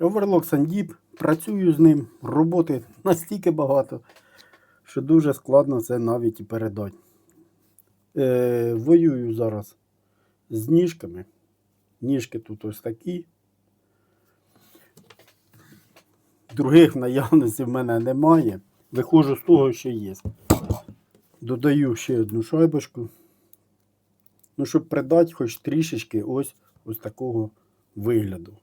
Оверлок Сандіп, працюю з ним, роботи настільки багато, що дуже складно це навіть і передати. Е, воюю зараз з ніжками. Ніжки тут ось такі. Других наявності в мене немає. Виходжу з того, що є. Додаю ще одну шайбочку. Ну, щоб придати хоч трішечки ось, ось такого вигляду.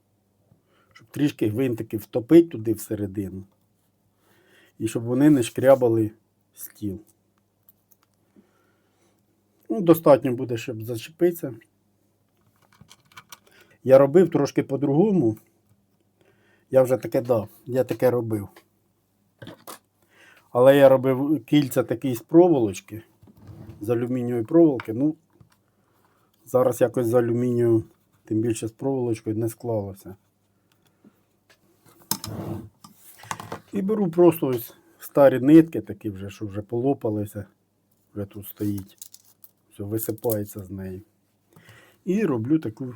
Щоб трішки гвинтики втопити туди всередину. І щоб вони не шкрябали стіл. Ну, достатньо буде, щоб зачепитися. Я робив трошки по-другому. Я вже таке дав, я таке робив. Але я робив кільця такі з проволочки, з алюмінієвої проволоки. Ну, зараз якось з алюмінію, тим більше з проволочкою, не склалося. І беру просто ось старі нитки, такі вже, що вже полопалися, вже тут стоїть. Все, висипається з неї. І роблю таку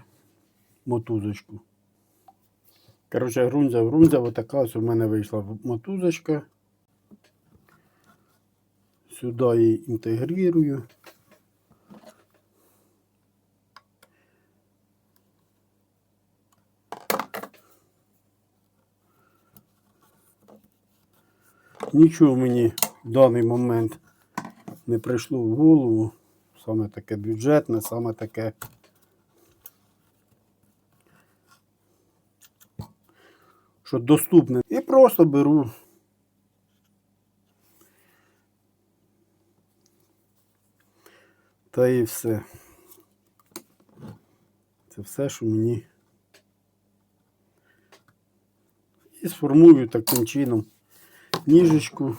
мотузочку. Коротше, грунзя, грунзя, отака ось у мене вийшла мотузочка. Сюди її інтегрую. Нічого мені в даний момент не прийшло в голову. Саме таке бюджетне, саме таке. Що доступне. І просто беру. Та і все. Це все, що мені. І сформую таким чином ніжечку.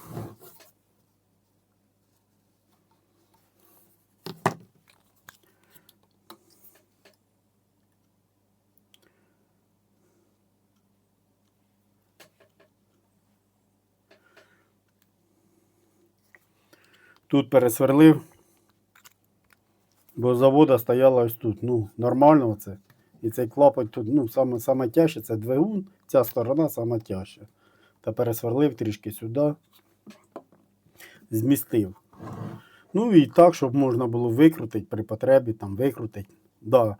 Тут пересверлив, бо завода стояла ось тут. Ну, нормально оце. І цей клапоть тут, ну, саме, саме тяжче, це двигун, ця сторона саме тяжча. Та пересверлив трішки сюди, змістив. Ну і так, щоб можна було викрутити при потребі, там викрутити. Да,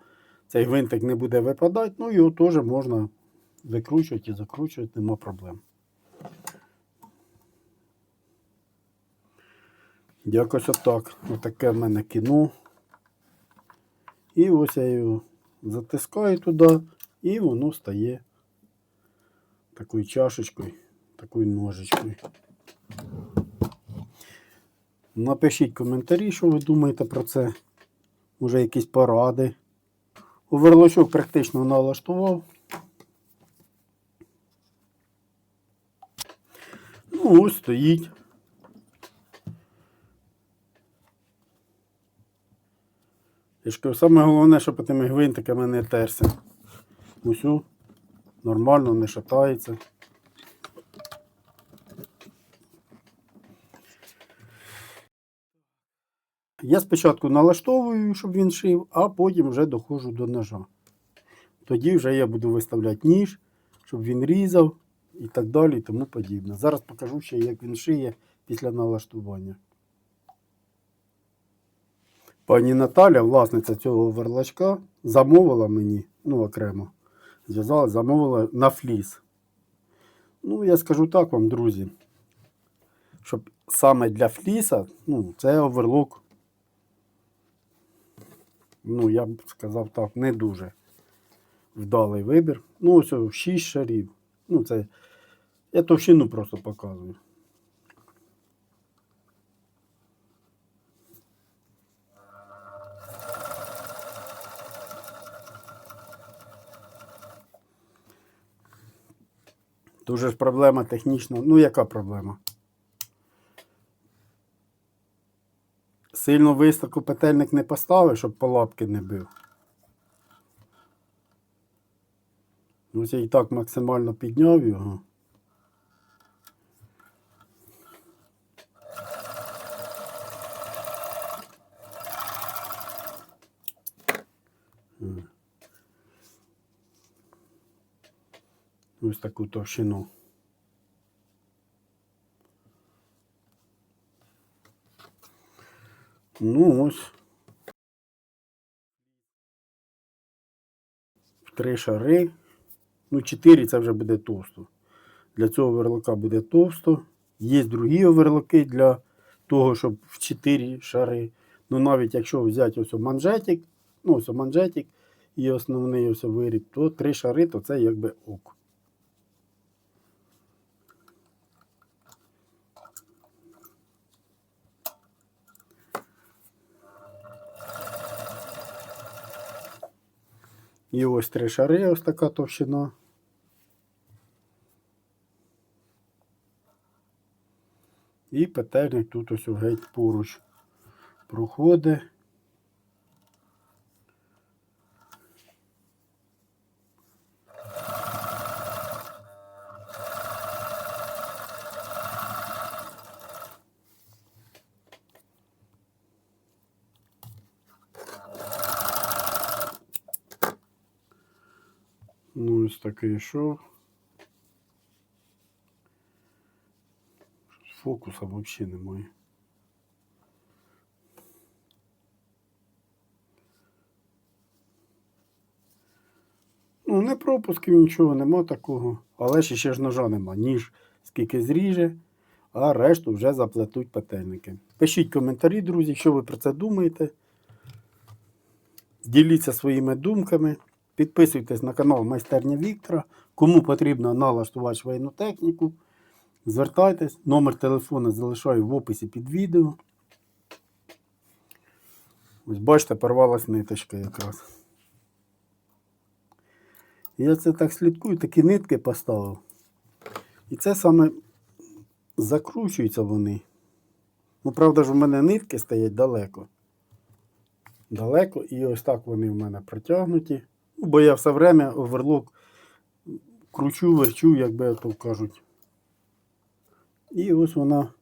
цей гвинтик не буде випадати, ну його теж можна викручувати і закручувати, нема проблем. Якось отак. Отаке в мене кіно. І ось я його затискаю туди, і воно стає такою чашечкою, такою ножичкою. Напишіть коментарі, що ви думаєте про це. Може якісь поради. Оверлочок практично налаштував. Ну, ось стоїть. Саме головне, щоб тими гвинтиками не терся. Усю нормально, не шатається. Я спочатку налаштовую, щоб він шив, а потім вже доходжу до ножа. Тоді вже я буду виставляти ніж, щоб він різав і так далі, і тому подібне. Зараз покажу ще, як він шиє після налаштування. Пані Наталя, власниця цього верлачка, замовила мені, ну окремо, зв'язала, замовила на фліс. Ну, я скажу так вам, друзі, щоб саме для фліса, ну, це оверлок, ну, я б сказав так, не дуже вдалий вибір. Ну, ось о, 6 шарів. Ну, це я товщину просто показую. Дуже ж проблема технічна. Ну, яка проблема? Сильно високо петельник не поставив, щоб по лапки не бив. Ось я і так максимально підняв його. Ось таку товщину. Ну ось. В три шари. Ну, чотири це вже буде товсто. Для цього верлока буде товсто. Є другі оверлоки для того, щоб в 4 шари. Ну навіть якщо взяти ось манжетик, ну ось манжетик і основний ось виріб, то 3 шари, то це якби ок. І ось три шари, ось така товщина. І петельник тут ось геть поруч проходить. Ну, ось такий шов. Фокуса взагалі немає. Ну, не пропусків, нічого нема такого. Але ще, ще ж ножа нема. Ніж скільки зріже, а решту вже заплетуть петельники. Пишіть коментарі, друзі, що ви про це думаєте. Діліться своїми думками. Підписуйтесь на канал Майстерня Віктора. Кому потрібно налаштувати швейну техніку, звертайтесь. Номер телефону залишаю в описі під відео. Ось бачите, порвалась ниточка якраз. Я це так слідкую, такі нитки поставив. І це саме закручуються вони. Ну, правда ж, у мене нитки стоять далеко. Далеко, і ось так вони в мене протягнуті. Бо я все время оверлок кручу, верчу, як би то кажуть. І ось вона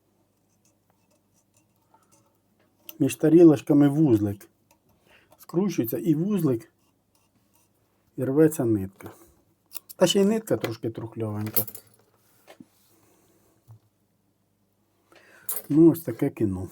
між тарілочками вузлик. Скручується і вузлик, і рветься нитка. Та ще й нитка трошки трухлявенька. Ну, ось таке кіно.